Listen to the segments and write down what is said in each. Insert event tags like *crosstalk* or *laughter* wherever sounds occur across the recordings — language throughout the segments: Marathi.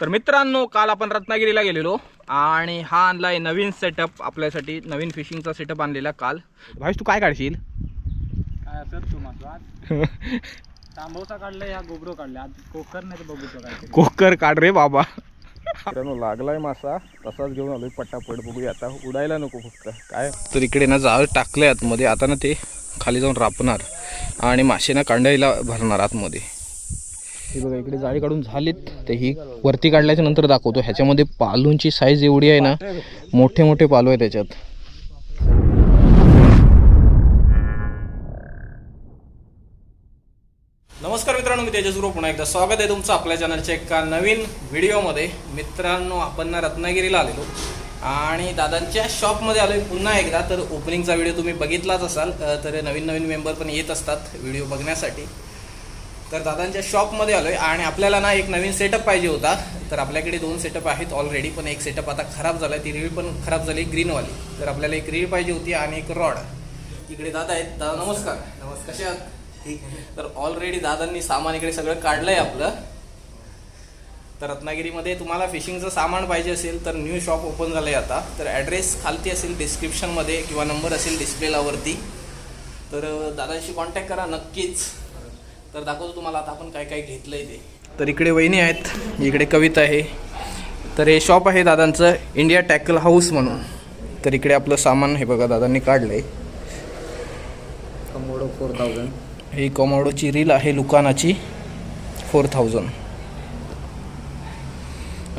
तर मित्रांनो काल आपण रत्नागिरीला गेलेलो आणि हा आणलाय नवीन सेटअप आपल्यासाठी नवीन फिशिंगचा सेटअप आणलेला काल. भावेश तू काय काढशील? काय असत तू माझं तांबवसा काढलाय ह्या गोबरो काढले आज कोकर नाही तर बघू काय कोकर काढ रे बाबा. मित्रांनो लागलाय मासा. तसाच घेऊन आलोय पटापट बघूया. आता उडायला नको फक्त. काय? तर इकडे ना जाळ टाकलंय आतमध्ये. आता ना ते खाली जाऊन रापणार आणि मासे ना कांडायला भरणार आतमध्ये. हे बघा इकडे जाळी काढून झालीत. ते ही वरती काढल्याच्या नंतर दाखवतो. ह्याच्यामध्ये पालूंची साईज एवढी आहे ना मोठे मोठे पालू आहे त्याच्यात. नमस्कार मित्रांनो मी तेजस पुन्हा एकदा स्वागत आहे तुमचं आपल्या चॅनलच्या एका नवीन व्हिडिओमध्ये मित्रांनो आपण ना रत्नागिरीला आलेलो. आणि दादांच्या शॉपमध्ये आलोय पुन्हा एकदा. तर ओपनिंगचा व्हिडिओ तुम्ही बघितलाच असाल. तर नवीन नवीन मेंबर पण येत असतात व्हिडिओ बघण्यासाठी. तर दादांच्या शॉपमध्ये आलोय आणि आपल्याला ना एक नवीन सेटअप पाहिजे होता. तर आपल्याकडे दोन सेटअप आहेत ऑलरेडी पण एक सेटअप आता खराब झाला ती रीळ पण खराब झाली ग्रीनवाली तर आपल्याला एक रीळ पाहिजे होती आणि एक रॉड इकडे दादा आहेत. दादा नमस्कार. नमस्कार. कसे आहात? तर ऑलरेडी दादांनी सामान इकडे सगळं काढलंय आपलं. तर रत्नागिरीमध्ये तुम्हाला फिशिंगचं सामान पाहिजे असेल तर न्यू शॉप ओपन झालं आहे आता. तर ॲड्रेस खालती असेल डिस्क्रिप्शनमध्ये किंवा नंबर असेल डिस्प्लेला वरती. तर दादांशी कॉन्टॅक्ट करा नक्कीच. तर दाखवतो तुम्हाला आता आपण काय काय घेतलंय ते. तर इकडे वहिनी आहेत इकडे कविता आहे. तर हे शॉप आहे दादांचं इंडिया टॅकल हाऊस म्हणून. तर इकडे आपलं सामान हे बघा दादांनी काढलंय. कमोडो फोर थाउजंड ही कॉमोडोची रील आहे लुकानाची फोर थाउजंड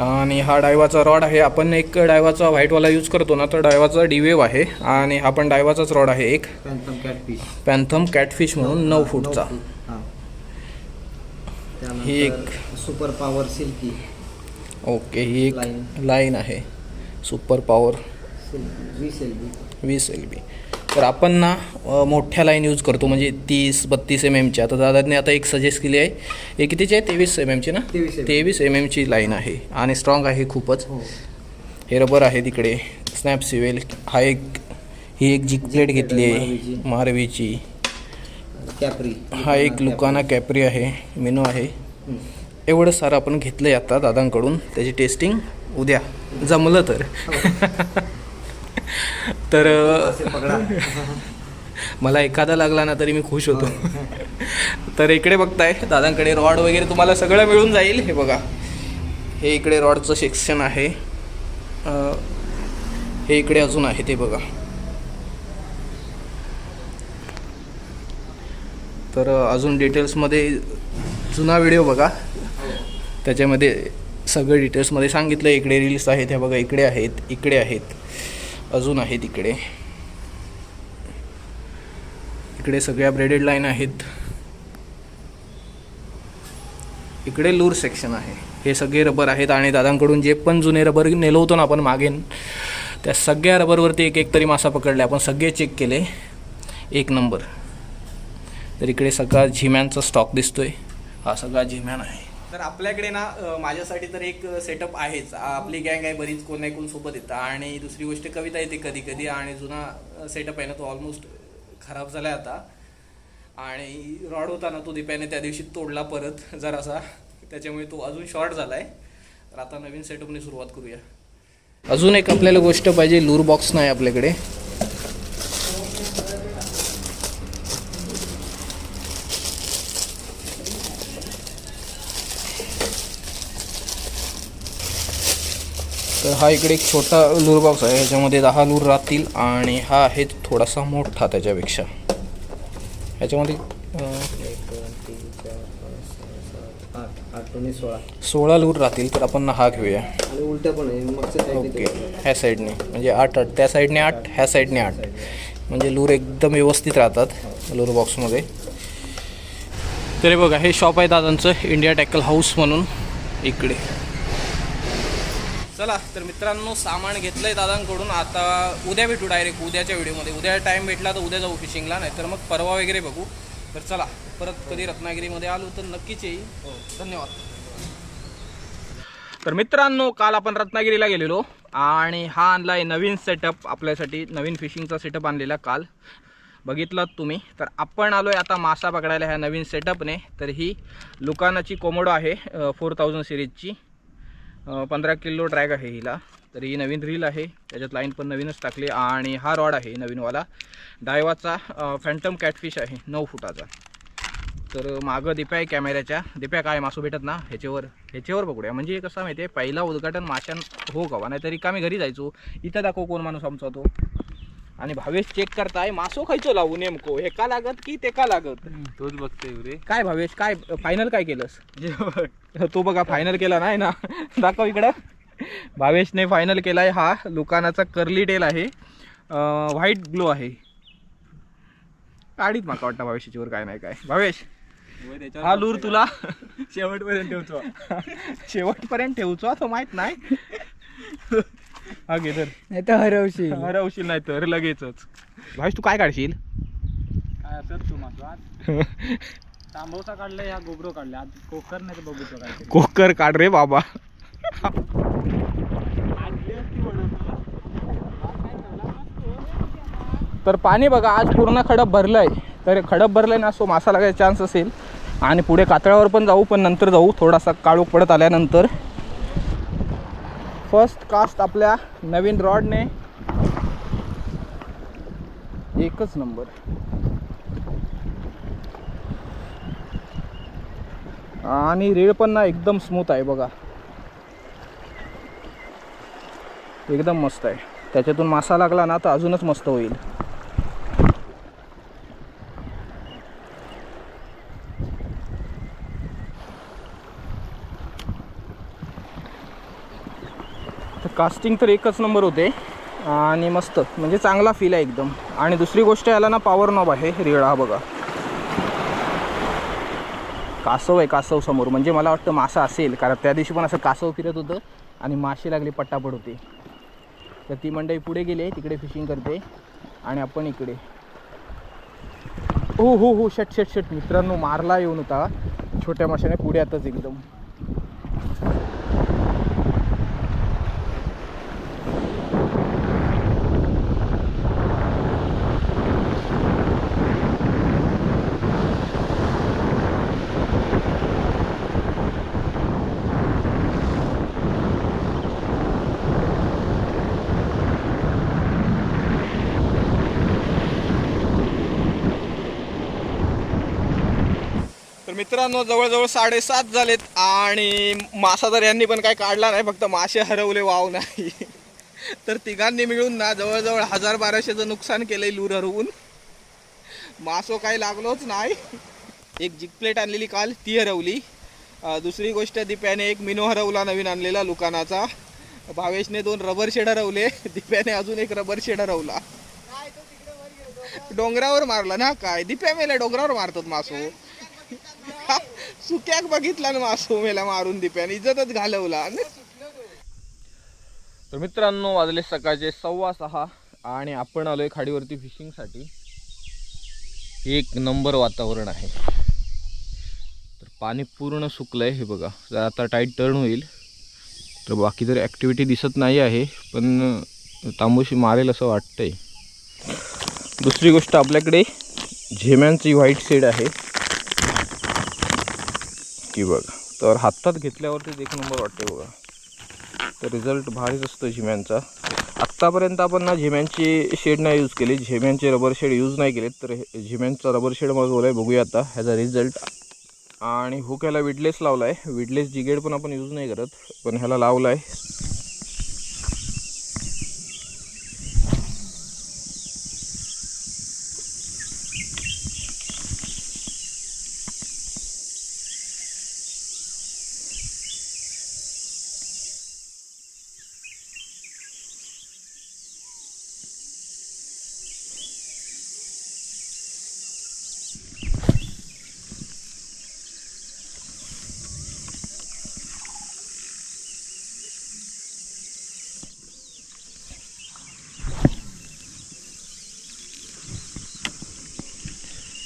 आणि हा डायवाचा रॉड आहे. आपण एक डायवाचा व्हाईटवाला यूज करतो ना तर डायवाचा डिवेव आहे. आणि हा पण डायवाचाच रॉड आहे एक. पॅन्थम कॅटफिश पॅन्थम कॅटफिश म्हणून नऊ फूटचा हां एक सुपर पॉवर सिल्की ओके ही एक लाईन आहे. सुपर पॉवर वीस एल बी वीस एल बी तर आपण ना मोठ्या लाईन यूज करतो म्हणजे तीस बत्तीस एम एमच्या आता दादांनी आता एक सजेस्ट केली आहे. हे कितीची आहे? तेवीस एम एमची ना? 23. तेवीस एम एमची लाईन आहे. आणि स्ट्रॉंग आहे खूपच. हो. हे रबर आहे तिकडे. स्नॅप सिवेल हा एक ही एक जिक प्लेट घेतली आहे. मारवीची कॅपरी हा एक लुकाना कॅपरी आहे. मेनू आहे. एवढं सारं आपण घेतलं आहे आता दादांकडून. त्याची टेस्टिंग उद्या. जमलं तर. *laughs* तर *laughs* मला एखादा लागला ना तरी मी खुश होतो. *laughs* तर इकडे बघताय दादांकडे रॉड वगैरे तुम्हाला सगळं मिळून जाईल. हे बघा. हे इकडे रॉडचं सेक्शन आहे. हे इकडे अजून आहे ते बघा. तर अजून डिटेल्समध्ये जुना व्हिडिओ बघा. त्याच्यामध्ये सगळं डिटेल्समध्ये सांगितलं इकडे रील्स आहेत ह्या बघा इकडे आहेत इकडे आहेत अजून आहेत इकडे. इकडे सगळ्या ब्रेडेड लाईन आहेत. इकडे लूर सेक्शन आहे. हे सगळे रबर आहेत आणि दादांकडून जे पण जुने रबर नेलो होतो ना आपण मागे त्या सगळ्या रबरवरती एक एक तरी मासा पकडले आपण सगळे चेक केले. एक नंबर तर इकडे सगळा झिम्यांचा स्टॉक दिसतोय. हा सगळा झिम्यान आहे. तर आपल्याकडे ना माझ्यासाठी तर एक सेटअप आहेच. आपली गँग आहे बरीच कोण नाही कोण सोबत येतं. आणि दुसरी गोष्ट कविता येते कधी कधी आणि जुना सेटअप आहे ना तो ऑलमोस्ट खराब झाला आहे आता. आणि रॉड होता ना तो दिप्याने त्या दिवशी तोडला परत जरासा. त्याच्यामुळे तो अजून शॉर्ट झाला आहे तर आता नवीन सेटअपने सुरुवात करूया. अजून एक आपल्याला गोष्ट पाहिजे लूर बॉक्स नाही आपल्याकडे. तर हा इकडे एक छोटा लूर बॉक्स आहे. ह्याच्यामध्ये दहा लूर राहतील आणि हा आहे थोडासा मोठा त्याच्यापेक्षा. ह्याच्यामध्ये सोळा लूर राहतील तर आपण हा घेऊया. ओके. ह्या साईडने. म्हणजे आठ आठ. त्या साईडने आठ ह्या साईडने आठ. म्हणजे लूर एकदम व्यवस्थित राहतात लूर बॉक्समध्ये तरी बघा हे शॉप आहे दादांचं इंडिया टॅकल हाऊस म्हणून इकडे. चला तर मित्रांनो सामान घेतलंय दादांकडून. आता उद्या भेटू डायरेक्ट उद्याच्या व्हिडिओमध्ये उद्या टाईम भेटला तर उद्या जाऊ फिशिंगला नाही तर मग परवा वगैरे बघू. तर चला परत कधी रत्नागिरीमध्ये आलो तर नक्कीच येईल. धन्यवाद. तर मित्रांनो काल आपण रत्नागिरीला गेलेलो आणि हा आणलाय नवीन सेटअप आपल्यासाठी नवीन फिशिंगचा सेटअप आणलेला काल. बघितलात तुम्ही. तर आपण आलो आहे आता मासा पकडायला ह्या नवीन सेटअपने तर ही लुकानाची कोमोडो आहे फोर थाउजंड सिरीजची पंधरा किलो ड्रॅग आहे हिला. तर ही नवीन रील आहे. त्याच्यात लाईन पण नवीनच टाकली आणि हा रॉड आहे नवीनवाला. डायवाचा फॅन्टम कॅटफिश आहे नऊ फुटाचा. तर मागं दिप्या आहे कॅमेऱ्याच्या दिप्या काय मासू भेटत ना? ह्याच्यावर ह्याच्यावर बघूया म्हणजे कसं माहिती आहे पहिला उद्घाटन माशां हो कवा नाही तरी मी घरी जायचो. इथं दाखव कोण माणूस आमचा तो. आणि भावेश चेक करताय मासो खायचो लावू नेमको. हे का लागत की ते का लागत? तोच बघतोय रे काय भावेश काय फायनल काय केलंस? तो बघा फायनल केला नाही ना. दाखव इकडं. भावेशने फायनल केलाय हा. लुकानाचा कर्ली टेल आहे. व्हाईट ग्लो आहे. काढीत माका वाटतं भावेश याच्यावर काय नाही काय. भावेश हा लूर तुला? शेवटपर्यंत ठेवतो. *laughs* शेवटपर्यंत ठेवचो तो माहीत नाही. हा नाही तर हरवशील. हरवशील नाही तर लगेचच. भावेश तू काय काढशील? काय असत तू मासू आज तांबवसा काढलाय ह्या गोबरो काढले. आज कोकर नाही तर बघूचो काय कोकर काढ रे बाबा. तर पाणी बघा आज पूर्ण खडप भरलंय. तर खडप भरलंय ना सो मासा लागायचा चान्स असेल. आणि पुढे कातळावर पण जाऊ पण नंतर जाऊ. थोडासा काळोख पडत आल्यानंतर. फर्स्ट कास्ट आपल्या नवीन रॉडने. एकच नंबर आणि रेड पण ना एकदम स्मूथ आहे बघा. एकदम मस्त आहे. त्याच्यातून मासा लागला ना तर अजूनच मस्त होईल. कास्टिंग तर एकच नंबर होते. आणि मस्त. म्हणजे चांगला फील आहे एकदम. आणि दुसरी गोष्ट याला ना पॉवर नॉब आहे. रेळा हा बघा. कासव आहे कासव समोर. म्हणजे मला वाटतं मासा असेल. कारण त्या दिवशी पण असं कासव फिरत होतं. आणि माशी लागली पट्टापट होती. तर ती मंडई पुढे गेले. तिकडे फिशिंग करते. आणि आपण इकडे. हो हो हो. शट शट शट मित्रांनो मारला येऊन होता. छोट्या माशाने पुढे आताच एकदम. मित्रांनो जवळजवळ साडेसात झालेत आणि मासा तर यांनी पण काय काढला नाही फक्त मासे हरवले वाव नाही. तर तिघांनी मिळून ना जवळजवळ हजार बाराशेचं नुकसान केलंय लूर हरवून. मासो काही लागलोच नाही. एक जिग प्लेट आणलेली काल ती हरवली. दुसरी गोष्ट दिप्याने एक मिनो हरवला नवीन आणलेला लुकानाचा भावेशने दोन रबर शेड हरवले दिप्याने अजून एक रबर शेड हरवला. डोंगरावर मारला ना? काय? दिप्या मेला डोंगरावर मारतात मासो. सुक्याक बघितला ना सोमेला मारून दिप्याने इज्जतच घालवला. तर मित्रांनो वाजले सकाळचे सव्वा सहा आणि आपण आलोय खाडीवरती फिशिंगसाठी एक नंबर वातावरण आहे. तर पाणी पूर्ण सुकलंय हे बघा. जर आता टाईट टर्न होईल. तर बाकी तर ॲक्टिव्हिटी दिसत नाही आहे पण तांबूशी मारेल असं वाटतंय. दुसरी गोष्ट आपल्याकडे झेम्यांची व्हाईट शेड आहे. की बघा. तर हातात घेतल्यावरतीच एक नंबर वाटते बघा. तर रिझल्ट भारीच असतो झिम्यांचा. आत्तापर्यंत आपण ना झिम्यांची शेड नाही यूज केली. झिम्यांचे रबर शेड यूज नाही केले तर हे- झिम्यांचा रबर शेड मागवला आहे बघूया आता. ह्याचा रिझल्ट आणि हुक ह्याला विडलेस लावला आहे विडलेस जिगेड पण आपण यूज नाही करत. पण ह्याला लावला आहे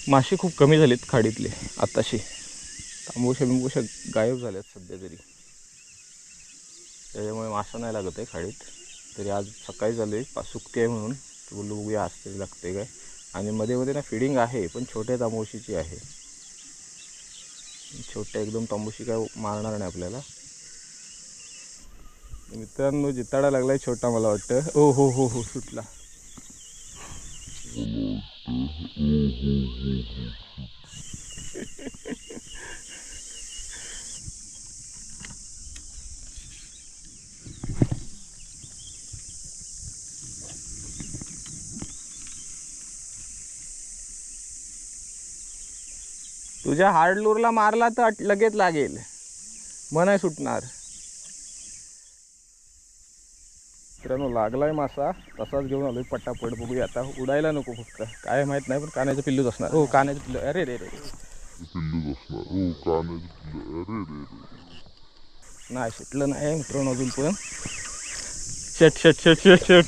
मासे खूप कमी झालेत खाडीतले आत्ताशी. तांबूशा बिंबूशा गायब झाल्यात सध्या तरी. त्याच्यामुळे मासा नाही लागत आहे खाडीत. तरी आज सकाळी झाले आहे पा सुकते आहे म्हणून. तर बोललो बघूया आज तरी लागते काय. आणि मध्ये मध्ये ना फिडिंग आहे पण छोट्या तांबोशीची आहे. छोट्या एकदम तांबोशी काय मारणार नाही आपल्याला. मित्रांनो जिताडा लागलाय छोटा मला वाटतं. ओ हो हो हो सुटला. तुझ्या हार्डलूरला मारला तर लगेच लागेल. मन नाही सुटणार. मित्रांनो लागलाय मासा. तसाच घेऊन आलोय पटापट बघूया. आता उडायला नको फक्त. काय माहीत नाही पण कानाचं पिल्लूच असणार. हो कानाचं पिल्लू. अरे रे रे नाही सुटलं नाही मित्रांनो अजून पण. Shut shut shut shut shut.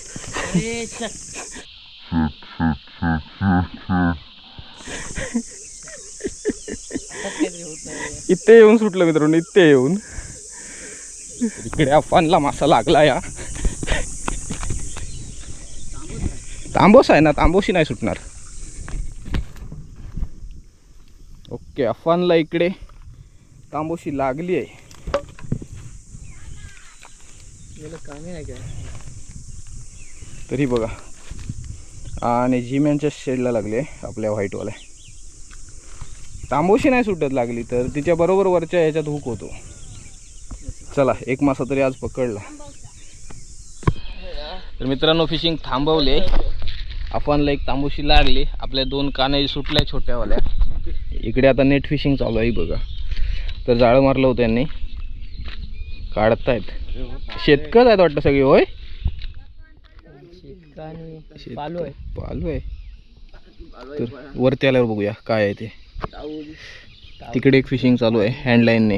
इथे येऊन सुटलं मित्रांनो इथे येऊन. इकडे अफानला मासा लागला या तांबोस आहे ना तांबोशी नाही सुटणार. ओके अफानला इकडे तांबोशी लागली आहे. तरी बघा. आणि जिम्यांच्या शेडला लागली आहे आपल्या व्हाईटवाल्या तांबोशी नाही सुटत लागली तर तिच्या बरोबर वरच्या ह्याच्यात हुक होतो. चला एक मासा तरी आज पकडला. तर मित्रांनो फिशिंग थांबवले आपणला एक तांबूशी लागली. आपल्या दोन कानाई सुटल्या छोट्यावाल्या. इकडे आता नेट फिशिंग चालू आहे बघा. तर जाळं मारलं होतं यांनी. काढतायत. शेतकच आहेत वाटतं सगळे होय? पालू आहे. पालू आहे. तर वरती आल्यावर बघूया काय आहे ते. तिकडे एक फिशिंग चालू आहे हँडलाईनने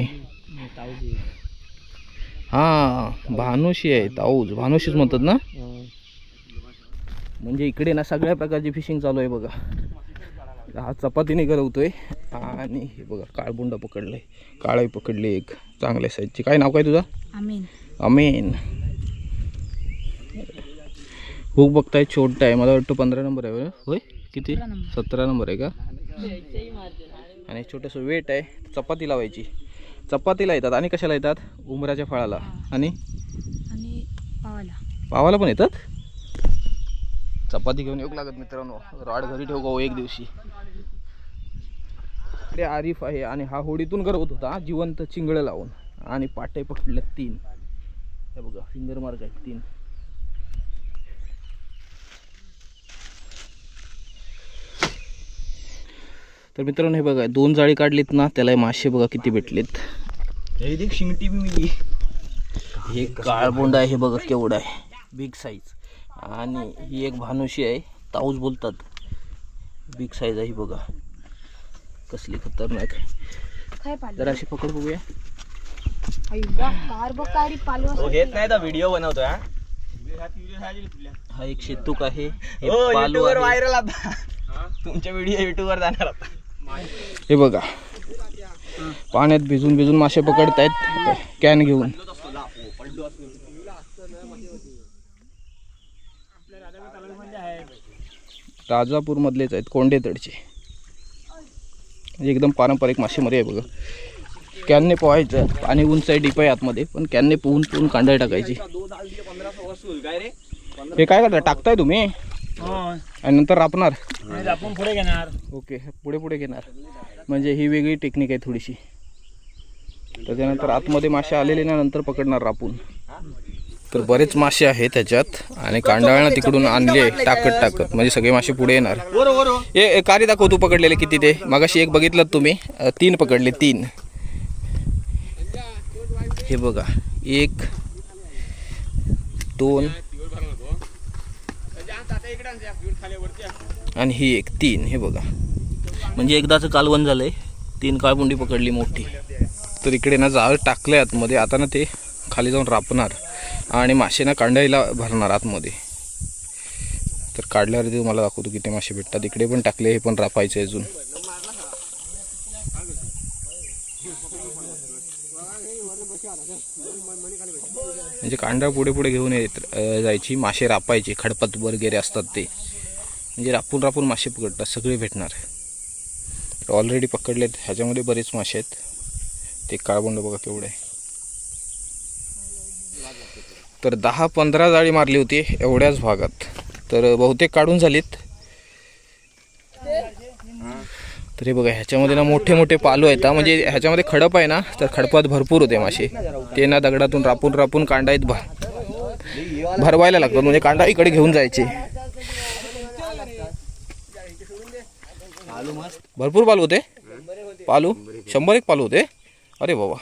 हा भानुशी आहे ताऊज. भानुशीच म्हणतात ना? म्हणजे इकडे ना सगळ्या प्रकारची फिशिंग चालू आहे बघा. हा चपातीने गरवतोय आणि हे बघा काळबुंडा पकडलंय. काळाई पकडली एक. चांगल्या साईजची काय नाव काय तुझा? आमीन अमेन. हुक बघताय छोटा आहे. मला वाटतं पंधरा नंबर आहे? होय? किती? सतरा नंबर. आहे का? आणि छोटंसं वेट आहे. चपाती लावायची. चपातीला येतात आणि कशाला येतात? उमराच्या फळाला. आणि? आणि पावाला. पावाला पण येतात? चपाती घेऊन येऊ लागत मित्रांनो? रॉड घरी ठेवू का हो एक दिवशी? इकडे आरिफ आहे आणि हा होडीतून गरवत होता जिवंत चिंगळं लावून. आणि पाटे पकडले तीन. हे बघा फिंगर मार्क आहेत तीन. तर मित्रांनो हे बघा दोन जाळी काढलीत ना त्याला मासे बघा किती भेटलेत. शिंगटी मी हे काळबोंड आहे हे बघा केवढं आहे. बिग साईज आणि ही एक भानुशी आहे. ताऊज बोलतात. बिग साईज आहे ही बघा. कसली खतरनाक काय पालू जरा अशी पकड बघूया. पालू असं नाही तर व्हिडिओ बनवतोय हा. एक शेतूक आहे. हे आहे. व्हायरल आता. तुमच्या व्हिडिओ युट्यूब वर जाणार आता. हे बघा. पाण्यात भिजून भिजून मासे पकडतायत. कॅन घेऊन. राजापूर मधलेच आहेत कोंडेतडचे. म्हणजे एकदम पारंपरिक मासेमारी आहे बघा. कॅनने पोहायचं पाणी उंच आहे डीप आहे आतमध्ये पण कॅनने पोहून पोहून कांदा टाकायची. हे काय करता? टाकताय तुम्ही? आणि नंतर रापणार? पुढे घेणार. ओके पुढे पुढे घेणार. म्हणजे ही वेगळी टेक्निक आहे थोडीशी. त्याच्यानंतर आतमध्ये मासे आलेले ना नंतर पकडणार रापून. तर बरेच मासे आहेत त्याच्यात आणि कांडाळणं तिकडून आणले टाकत टाकत. म्हणजे सगळे मासे पुढे येणार. ए ए, कारी दाखव तू पकडलेले किती ते? मगाशी एक बघितलं तुम्ही. तीन पकडले तीन. हे बघा. एक दोन आणि ही एक तीन. हे बघा. म्हणजे एकदाचं कालवण झालंय. तीन काळबुंडी पकडली मोठी. तर इकडे ना जाळ टाकलंय आतमध्ये. आता ना ते खाली जाऊन रापणार. आणि मासे ना भरणार आतमध्ये. तर काढल्यावरती तुम्हाला दाखवतो किती मासे भेटतात. इकडे पण टाकले हे पण रापायचे अजून. म्हणजे कांडा पुढे पुढे घेऊन येत जायची. मासे रापायचे खडपत वगैरे असतात ते. म्हणजे रापून रापून मासे पकडतात सगळे भेटणार. ऑलरेडी पकडलेत ह्याच्यामध्ये बरेच मासे आहेत. ते काळबोंड बघा केवढे आहे. तर दहा पंधरा जाळी मारली होती एवढ्याच भागात. तर बहुतेक काढून झालीत. तर हे बघा ह्याच्यामध्ये ना मोठे मोठे पालू आहेत. म्हणजे ह्याच्यामध्ये खडप आहे ना तर खडपात भरपूर होते मासे. ते ना दगडातून रापून रापून कांडाईत भर भरवायला लागतात. म्हणजे कांडा इकडे घेऊन जायचे. भरपूर पालू होते. पालू? शंभर एक पालू होते? अरे बाबा.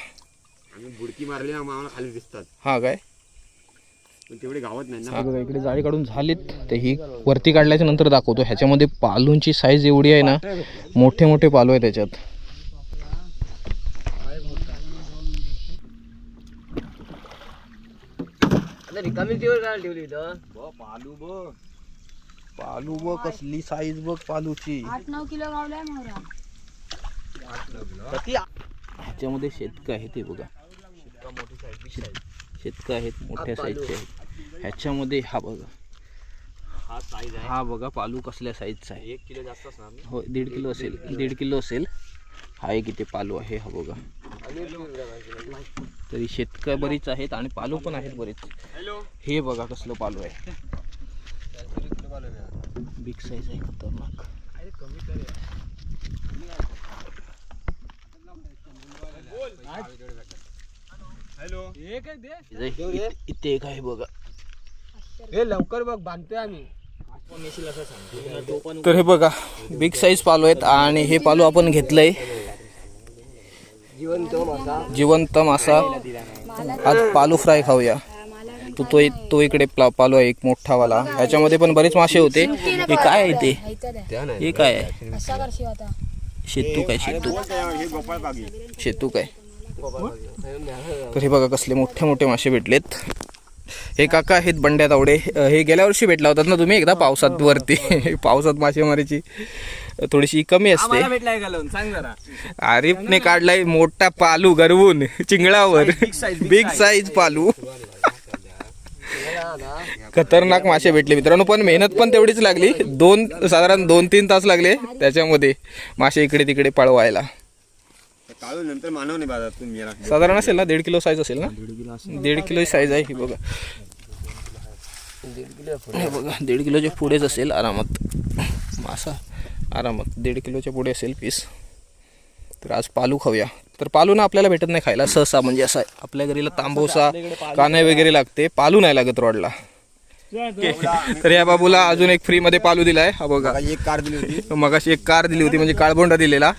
बुडकी मारली आम्हाला खाली दिसतात. हा काय? तेवढे गावात नाही ना. बघा इकडे जाळी काढून झालीत. तर ही वरती काढल्याच्या नंतर दाखवतो. ह्याच्यामध्ये पालूंची साईज एवढी आहे ना मोठे मोठे पालू आहे त्याच्यात. पालू बघ. पालू बघ कसली साईज बघ पालूची. आठ नऊ किलो गावलाय मोहरा. ह्याच्यामध्ये शेतकं आहे ते बघा. शेतकं आहेत मोठ्या साईजचे आहेत. ह्याच्यामध्ये हा बघा. हा साईज आहे. हा बघा पालू कसल्या साईजचा आहे. एक किलो जास्त असणार ना? हो दीड किलो असेल दीड किलो असेल. हा एक इथे पालू आहे हा बघा. तरी शेतकं बरीच आहेत आणि पालू पण आहेत बरीच. हे बघा कसलं पालू आहे. बिग साईज आहे खतरनाक. इथे- इथे एक आहे बघा. हे लवकर बघ बांधतोय आम्ही. तर हे बघा बिग साईज पालू आहेत आणि हे पालू आपण घेतलंय. जिवंत मासा. आज पालू फ्राय खाऊया. तो तो तो इकडे पालू आहे एक मोठा वाला. ह्याच्यामध्ये पण बरेच मासे होते. हे काय आहे ते? हे काय आहे? शेतू काय शेतू? शेतू काय? तर हे बघा कसले मोठे मोठे मासे भेटलेत. हे काका आहेत बंड्या तावडे हे गेल्या वर्षी भेटला होतात ना तुम्ही एकदा पावसात वरती. *laughs* पावसात मासेमारीची थोडीशी कमी असते. आरिफने काढलाय मोठा पालू गरवून चिंगळावर. बिग साईज पालू. खतरनाक मासे भेटले मित्रांनो पण मेहनत पण तेवढीच लागली. दोन साधारण दोन तीन तास लागले त्याच्यामध्ये मासे इकडे तिकडे पळवायला. नंतर मानव नाही गेला साधारण असेल ना दीड किलो साईज असेल ना? दीड किलो साईज आहे ही बघा. हे बघा दीड किलोच्या पुढेच असेल आरामात. मासा आरामात दीड किलोच्या पुढे असेल पीस तर आज पालू खाऊया. तर पालू ना आपल्याला भेटत नाही खायला सहसा म्हणजे असं आहे. आपल्या घरीला तांबोसा काने वगैरे लागते पालू नाही लागत रॉडला. तर या बाबूला अजून एक फ्रीमध्ये पालू दिलाय. हा बघा. एक कार दिली होती. मगाशी एक कार दिली होती म्हणजे काळबोंडा दिलेला.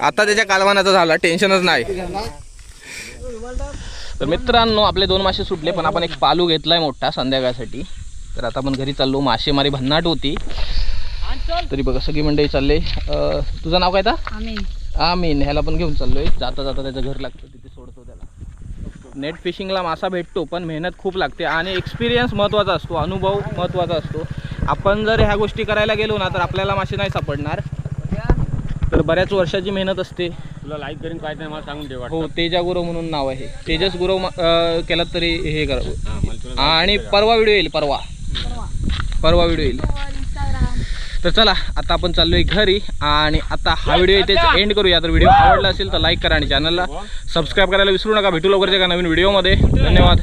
आता त्याच्या कालवानाचा झाला टेन्शनच नाही. तर मित्रांनो आपले दोन मासे सुटले पण आपण एक पालू घेतलाय मोठा संध्याकाळसाठी. तर आता आपण घरी चाललो मासेमारी भन्नाट होती. तरी बघा सगळी मंडळी चालले. तुझं नाव काय आम्ही आमीन. ह्याला पण घेऊन चाललोय. जाता जाता त्याचं घर लागतं तिथे सोडतो त्याला. नेट फिशिंगला मासा भेटतो पण मेहनत खूप लागते आणि एक्सपिरियन्स महत्त्वाचा असतो अनुभव महत्त्वाचा असतो. आपण जर ह्या गोष्टी करायला गेलो ना तर आपल्याला मासे नाही सापडणार. तर बऱ्याच वर्षाची मेहनत असते. तुला लाईक करीन काय नाही मला सांगून ठेवा हो तेजा गुरव म्हणून नाव आहे. तेजस गुरव अं, केलात तरी हे करा आणि परवा व्हिडिओ येईल परवा. परवा. व्हिडिओ येईल. तर चला आता आपण चाललोय घरी आणि आता हा व्हिडिओ इथेच एंड करूया. तर व्हिडिओ आवडला असेल तर लाईक करा आणि चॅनलला सबस्क्राईब करायला विसरू नका. भेटू लवकरच्या एका नवीन व्हिडिओमध्ये. धन्यवाद.